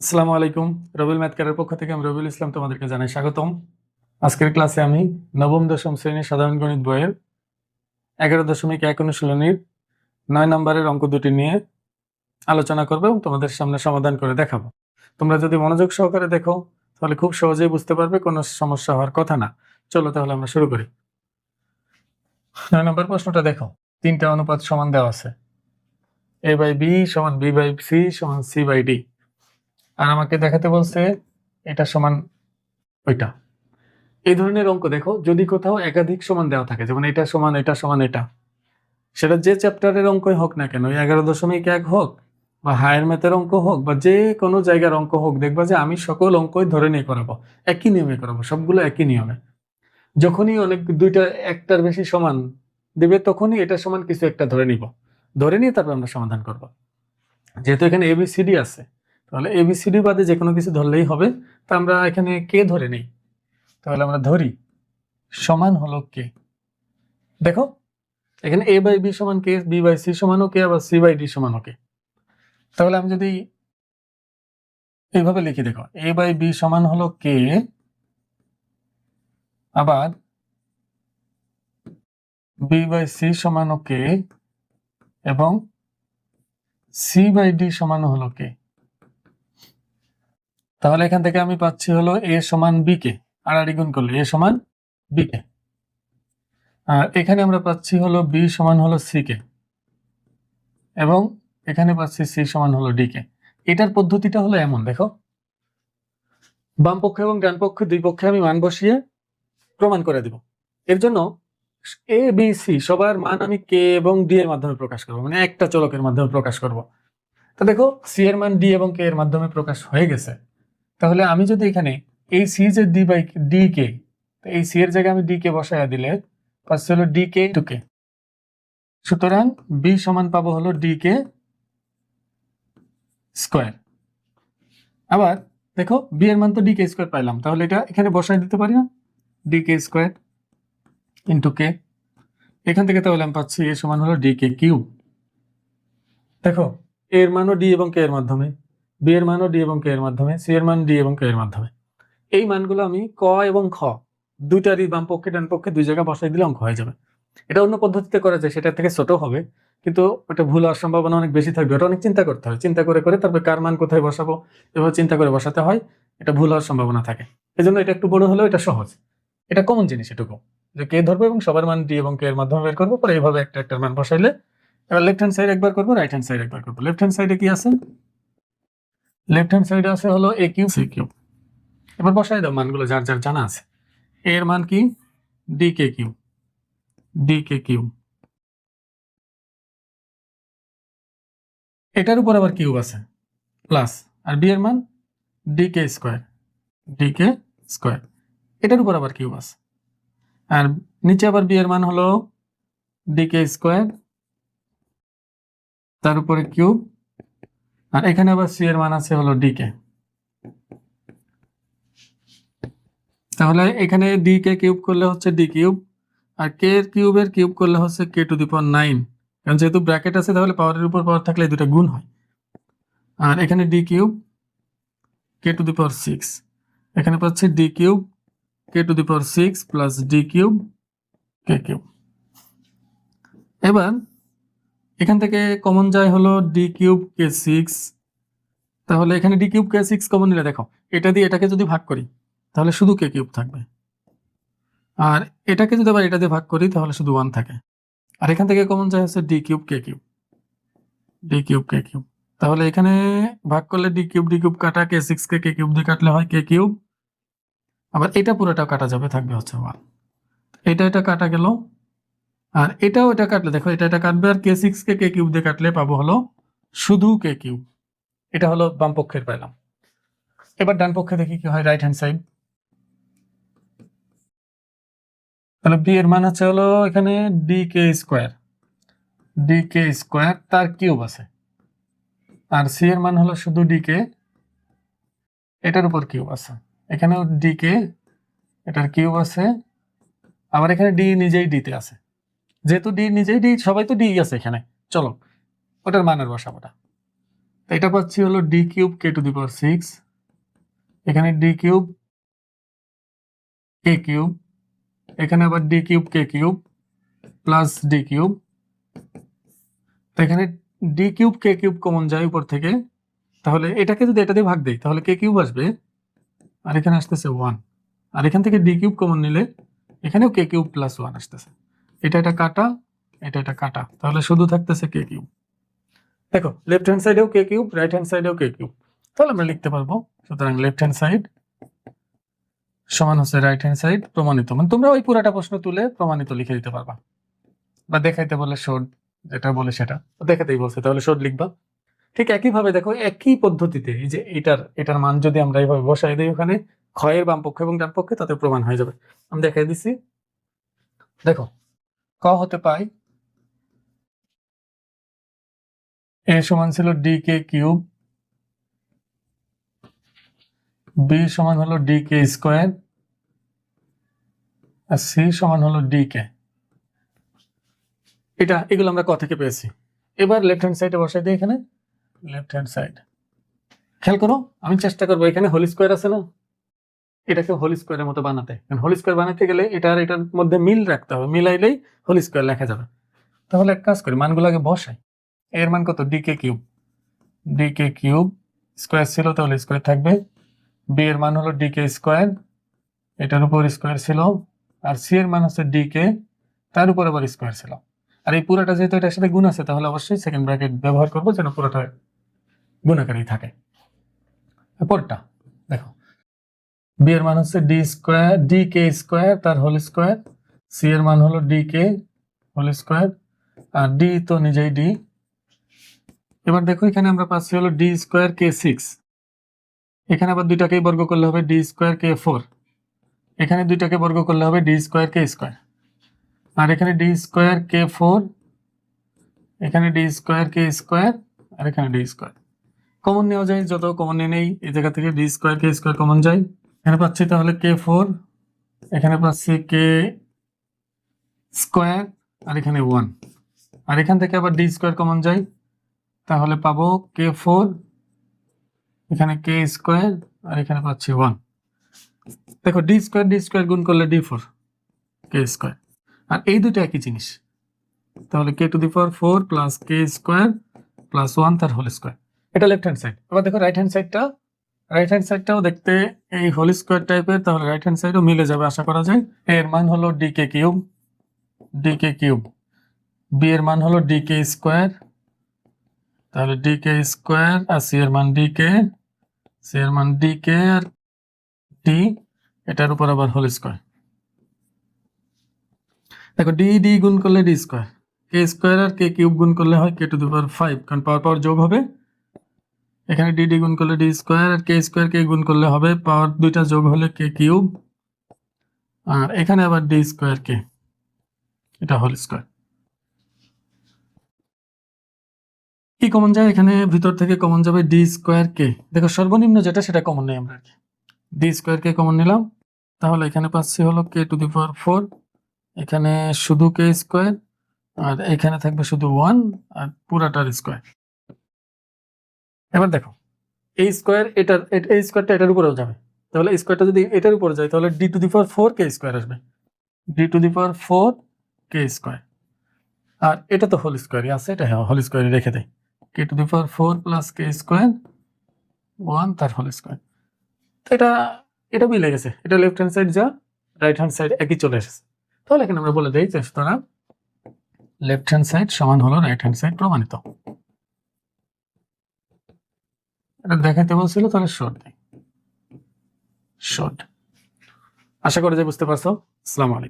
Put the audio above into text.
আসসালামু আলাইকুম। রবিল ম্যাথকারের পক্ষ থেকে আমি রবিউল ইসলাম তোমাদেরকে জানাই স্বাগতম। আজকের ক্লাসে আমি নবম, দশম শ্রেণির সাধারণ গণিত বইয়ের এগারো দশমিক এক অনুশীলনীর নয় নম্বরের অঙ্ক দুটি নিয়ে আলোচনা করব এবং তোমাদের সামনে সমাধান করে দেখাবো। তোমরা যদি মনোযোগ সহকারে দেখো, তাহলে খুব সহজেই বুঝতে পারবে, কোনো সমস্যা হওয়ার কথা না। চলো তাহলে আমরা শুরু করি। নয় নম্বর প্রশ্নটা দেখো। তিনটা অনুপাত সমান দেওয়া আছে। এ বাই বি সমান বি বাই সি সমান সি বাই ডি। আর আমাকে দেখাতে বলছে এটা সমান ওইটা। এই ধরনের অঙ্ক দেখো, যদি কোথাও একাধিক সমান দেওয়া থাকে, যেমন এটা সমান এটা সমান, এটা। সেটা যে চ্যাপ্টারের অঙ্কই হোক না কেন এগারো দশমিক এক হোক, বা হায়ার ম্যাথের অঙ্ক হোক, বা যে কোনো জায়গার অঙ্ক হোক, দেখবা যে আমি সকল অঙ্কই ধরে নিয়ে করাবো, একই নিয়মে করাবো, সবগুলো একই নিয়মে। যখনই অনেক, দুইটা, একটার বেশি সমান দেবে, তখনই এটা সমান কিছু একটা ধরে নিব। ধরে নিয়ে তারপর আমরা সমাধান করব। যেহেতু এখানে এবিসিডি আছে তাহলে এবিসিডি বাদে যে কোনো কিছু ধরলেই হবে। তা আমরা এখানে কে ধরে নেই। তাহলে আমরা ধরি, সমান হলো কে দেখো, এখানে এ বাই বি সমান কে বি বাই সি সমান কে আবার সি বাই ডি সমান কে তাহলে আমি যদি এইভাবে লিখি, দেখো এ বাই বি সমান হলো কে আবার বি বাই সি সমান কে এবং সি বাই ডি সমান হলো কে তাহলে এখান থেকে আমি পাচ্ছি হলো এ সমান বি কে। আড়াআড়ি গুণ করলে এ সমান বি কে। আর এখানে আমরা পাচ্ছি হলো বি সমান হলো সি কে। এবং এখানে পাচ্ছি সি সমান হলো ডি কে। এটার পদ্ধতিটা হলো এমন, দেখো। বাম পক্ষ এবং ডান পক্ষ দুই পক্ষে আমি মান বসিয়ে প্রমাণ করে দিব। এর জন্য এ, বি, সি সবার মান আমি কে এবং ডি এর মাধ্যমে প্রকাশ করব। মানে একটা চলকের মাধ্যমে প্রকাশ করব। তো দেখো, সি এর মান ডি এবং কে এর মাধ্যমে প্রকাশ হয়ে গেছে। তাহলে আমি যদি এখানে এই সি যে ডি বাই ডি কে এই সি এর জায়গায় আমি ডি কে বসাইয়া দিলে পাচ্ছে হলো ডি কে টু কে সুতরাং বি সমান পাবো হলো ডি কে স্কোয়ার আবার দেখো বি এর মান তো ডি কে স্কোয়ার পাইলাম, তাহলে এটা এখানে বসাই দিতে পারি না? D K square into K এখান থেকে তাহলে আমি পাচ্ছি এ সমান হলো ডি কে কিউ দেখো এর মানও ডি এবং কে এর মাধ্যমে। বি এর মানও ডি এবং কে এর মাধ্যমে সি এর মান ডি এবং কে এর মাধ্যমে। এই মানগুলো আমি ক এবং খ, দুইটারই বাম পক্ষে, ডান পক্ষে দুই জায়গায় বসাই দিলে অঙ্ক হয়ে যাবে। এটা অন্য পদ্ধতিতে করা যায় সেটা থেকে ছোট হবে, কিন্তু ওটা ভুল হওয়ার সম্ভাবনা অনেক বেশি থাকবে। ওটা অনেক চিন্তা করতে হয়। চিন্তা করে করে তারপরে কার মান কোথায় বসাবো, এভাবে চিন্তা করে বসাতে হয়, এটা ভুল হওয়ার সম্ভাবনা থাকে। এই জন্য এটা একটু বড় হলেও এটা সহজ। এটা কমন জিনিস এটুকু, যে কে ধরবো এবং সবার মান ডি এবং কে এর মাধ্যমে বের করব, পরে এইভাবে একটা একটা মান বসাইলে, এবার লেফট হ্যান্ড সাইড একবার করব রাইট হ্যান্ড সাইড একবার করব। লেফট হ্যান্ড সাইডে কি আছে? লেফট হ্যান্ড সাইডে আছে হলো এ কিউ সি কিউ এবার বসাই দাও মানগুলো যার যার জানা আছে। এর মান কি? D K cube D K cube এটার উপর আবার কিউব আছে প্লাস আর বি এর মান? D K square D K square এটার উপর আবার কিউব আছে। আর নিচে আবার বি এর মান হলো ডি কে স্কোয়ার তার উপরে কিউব আর এখানে আবার সি এর মান আছে হলো ডি কে। তাহলে এখানে ডি কে কিউব করলে হচ্ছে ডি কিউব, আর কে কিউবের কিউব করলে হচ্ছে কে টু দি পাওয়ার নাইন। কারণ যেহেতু ব্র্যাকেট আছে, তাহলে পাওয়ারের উপর পাওয়ার থাকলে দুটো গুণ হয়। আর এখানে D cube, K to the power six. এখানে পাচ্ছি D cube, K to the power six plus D cube, K cube. এবার এখান থেকে কমন যায় হলো ডি কিউব কে সিক্স তাহলে এখানে D cube K six common নিলে দেখো, এটা দিয়ে এটাকে যদি ভাগ করি, তাহলে শুধু কে কিউব থাকবে। আর এটাকে যদি আবার এটা দিয়ে ভাগ করি, তাহলে শুধু ওয়ান থাকে। আর এখান থেকে কমন যায় হচ্ছে D cube K cube D cube K cube তাহলে এখানে ভাগ করলে ডি কিউব ডি কিউব কাটা কে সিক্স কে কে কিউব দিয়ে কাটলে হয় কে কিউব আবার এটা পুরোটা কাটা যাবে, থাকবে হচ্ছে ওয়ান এটা এটা কাটা গেল আর এটাও এটা কাটলে, দেখো এটা এটা কাটবে আর কে সিক্স কে কে কিউব দিয়ে কাটলে পাবো হলো শুধু কে কিউব এটা হলো বাম পক্ষের পেলাম। এবার ডান পক্ষে দেখি কি হয় রাইট হ্যান্ড সাইড তাহলে বি এর মান হচ্ছে হলো এখানে D K square D K square তার কিউব আছে। আর সি এর মান হলো শুধু ডি কে এটার উপর কিউব আছে। এখানেও ডি কে এটার কিউব আছে। আবার এখানে ডি নিজেই ডিতে আছে। যেহেতু ডি, নিজেই ডি, সবাই তো ডি আছে এখানে। চলো, ওটার মানের বসাবোটা তো এটা পাচ্ছি হলো D cube K to the power six. এখানে ডি কিউব, কে কিউব। এখানে আবার D cube, K cube, plus D cube. তো এখানে D cube, K cube common যায় উপর থেকে। তাহলে এটাকে যদি এটা দিয়ে ভাগ দেই, তাহলে কে কিউব আসবে? আর এখানে আসতেছে ওয়ান। আর এখান থেকে ডি কিউব কমন নিলে এখানেও কে কিউব প্লাস ওয়ান আসতেছে। এটা এটা কাটা, এটা এটা কাটা। তাহলে শুধু থাকতেছে কে কিউব দেখো লেফট হ্যান্ড সাইডেও কে কিউব রাইট হ্যান্ড সাইডেও কে কিউব তাহলে আমরা লিখতে পারব, সুতরাং লেফট হ্যান্ড সাইড সমান হচ্ছে রাইট হ্যান্ড সাইড প্রমাণিত। মানে তোমরা ওই পুরাটা প্রশ্ন তুলে প্রমাণিত লিখে দিতে পারবা। বা দেখাইতে বলে শোড যেটা বলে সেটা। দেখাতেই বলছে, তাহলে শোড লিখবা। ঠিক একইভাবে দেখো, একই পদ্ধতিতে এই যে এটার এটার মান যদি আমরা এইভাবে বসাই দিই ওখানে, ক্ষয়ের বাম পক্ষ এবং ডান পক্ষে তাতে প্রমাণ হয়ে যাবে। আমি দেখাই দিচ্ছি। দেখো ক হতে পাই? এ সমান ছিল ডি কে কিউব। বি সমান হলো ডি কে স্কোয়ার। আর সি সমান হলো ডি কে এটা, এগুলো আমরা ক থেকে পেয়েছি। এবার লেফট হ্যান্ড সাইডে বসাই দিই এখানে। লেফট হ্যান্ড সাইড খেয়াল করো, আমি চেষ্টা করব এখানে হোল স্কোয়ার আছে না? এটাকে হোল স্কোয়ারের মতো বানাতে। কারণ হোল স্কোয়ার বানাতে গেলে এটা আর এটার মধ্যে মিল রাখতে হবে। মিলাইলেই হোল স্কোয়ার লেখা যাবে। তাহলে এক কাজ করি মানগুলোকে বসাই। এর মান কত? D K cube D K cube square ছিল, তাহলে স্কোয়ার থাকবে। বি এর মান হলো ডি কে স্কোয়ার এটার উপর স্কোয়ার ছিল। আর সি এর মান হচ্ছে ডি কে তার উপর আবার স্কোয়ার ছিল। আর এই পুরোটা যেহেতু এটার সাথে গুণ আছে, তাহলে অবশ্যই সেকেন্ড ব্র্যাকেট ব্যবহার করব যেন পুরোটা গুণাকারই থাকে। পরটা বি এর মান হচ্ছে D square D K square তার হোল স্কোয়ার সি এর মান হলো ডি কে হোল স্কোয়ার আর ডি তো নিজেই ডি এবার দেখো এখানে আমরা পাচ্ছি হলো ডি স্কোয়ার কে সিক্স এখানে আবার দুইটাকেই বর্গ করলে হবে ডি স্কোয়ার কে ফোর এখানে দুইটাকে বর্গ করলে হবে ডি স্কোয়ার কে স্কোয়ার আর এখানে ডি স্কোয়ার কে ফোর এখানে ডি স্কোয়ার কে স্কোয়ার আর এখানে ডি স্কোয়ার কমন নেওয়া যায়, যত কমন নেই, এই জায়গা থেকে D square K square common যায়। এখানে পাচ্ছি তাহলে কে ফোর এখানে পাচ্ছি কে স্কোয়ার আর এখানে ওয়ান আর এখান থেকে আবার ডি স্কোয়ার কমন যায়। তাহলে পাবো কে ফোর এখানে কে স্কোয়ার আর এখানে পাচ্ছি ওয়ান দেখো ডি স্কোয়ার ডি স্কোয়ার গুণ করলে ডি ফোর কে স্কোয়ার আর এই দুটো একই জিনিস। তাহলে K to the power four plus K square plus one তার হোল স্কোয়ার এটা লেফট হ্যান্ড সাইড আবার দেখো রাইট হ্যান্ড সাইডটা রাইট হ্যান্ড সাইডটাও দেখতে এই হোল স্কোয়ার টাইপের তাহলে রাইট হ্যান্ড সাইডও মিলে যাবে আশা করা যায়। এর মান হলো D K cube D K cube B এর মান হলো ডি কে স্কোয়ার তাহলে ডি কে স্কোয়ার আর সি এর মান ডি কে সি এর মান ডি কে আর ডি এটার উপর আবার হোল স্কোয়ার দেখো ডি ডি গুণ করলে ডি স্কোয়ার কে স্কোয়ার আর কে কিউব গুণ করলে হয় কে টু দি পাওয়ার ফাইভ কারণ পাওয়ার পাওয়ার যোগ হবে। এখানে ডি ডি গুণ করলে ডি স্কোয়ার আর কে স্কোয়ার কে গুণ করলে হবে পাওয়ার দুইটা যোগ হলে কে কিউব আর এখানে আবার ডি স্কোয়ার কে এটা হোল স্কোয়ার কি কমন যায়? এখানে ভিতর থেকে কমন যাবে ডি স্কোয়ার কে দেখো সর্বনিম্ন যেটা, সেটা কমন নেই আমরা ডি স্কোয়ার কে কমন নিলাম। তাহলে এখানে পাচ্ছি হলো কে টু দি পাওয়ার ফোর এখানে শুধু কে স্কোয়ার আর এখানে থাকবে শুধু ওয়ান আর পুরাটার স্কোয়ার এবার দেখো, এই স্কোয়ার এটার, এই স্কোয়ারটা এটার উপরেও যাবে। তাহলে স্কোয়ারটা যদি এটার উপরে যায়, তাহলে D to the power four K square আসবে। D to the power four K square আর এটা তো হোল স্কোয়ারই আছে, এটা হ্যাঁ হোল স্কোয়ারই রেখে দেয় K to the power four plus K square one তার হোল স্কোয়ার তো এটা এটা মিলে গেছে। এটা লেফট হ্যান্ড সাইড যা রাইট হ্যান্ড সাইড একই চলে এসেছে। তাহলে এখানে আমরা বলে দিই যে সুতরাং লেফট হ্যান্ড সাইড সমান হলো রাইট হ্যান্ড সাইড প্রমাণিত। দেখাতে বলছিল তাহলে শর্ট দেয়। শর্ট আশা করি যে বুঝতে পারছ। আসসালামু আলাইকুম।